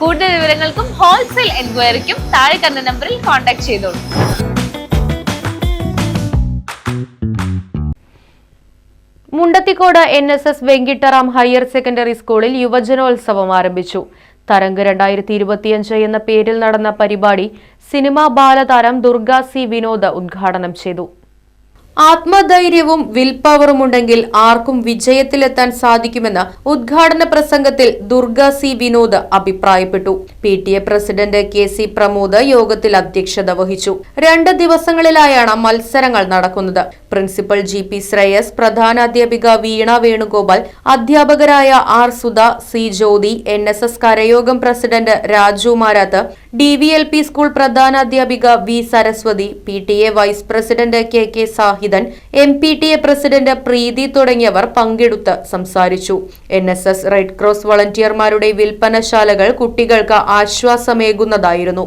കൂടുതൽ വിവരങ്ങൾക്കും ഹോൾസെയിൽ എൻക്വയറിക്കും താഴെ കണ്ട നമ്പറിൽ കോൺടാക്ട് ചെയ്തോളൂ. Mundathikode N S S Venkitaram higher secondary സ്കൂളിൽ യുവജനോത്സവം ആരംഭിച്ചു. തരംഗ് രണ്ടായിരത്തി ഇരുപത്തിയഞ്ച് എന്ന പേരിൽ നടന്ന പരിപാടി സിനിമാ ബാലതാരം ദുർഗ സി വിനോദ് ഉദ്ഘാടനം ചെയ്തു. ആത്മധൈര്യവും വിൽ പവറും ഉണ്ടെങ്കിൽ ആർക്കും വിജയത്തിലെത്താൻ സാധിക്കുമെന്ന് ഉദ്ഘാടന പ്രസംഗത്തിൽ ദുർഗ സി വിനോദ് അഭിപ്രായപ്പെട്ടു. P T A president K C Pramod യോഗത്തിൽ അധ്യക്ഷത വഹിച്ചു. രണ്ട് ദിവസങ്ങളിലായാണ് മത്സരങ്ങൾ നടക്കുന്നത്. പ്രിൻസിപ്പൽ ജി പി ശ്രേയസ് പ്രധാനാധ്യാപിക വീണ വേണുഗോപാൽ അധ്യാപകരായ R Sudha C Jyothi N S S കരയോഗം president Raju Marath D V L P school പ്രധാനാധ്യാപിക V Saraswathi P T A vice president K K Sahidan M P T A president Preethi തുടങ്ങിയവർ പങ്കെടുത്ത് സംസാരിച്ചു N S S red cross വളണ്ടിയർമാരുടെ വിൽപ്പനശാലകൾ കുട്ടികൾക്ക് ആശ്വാസമേകുന്നതായിരുന്നു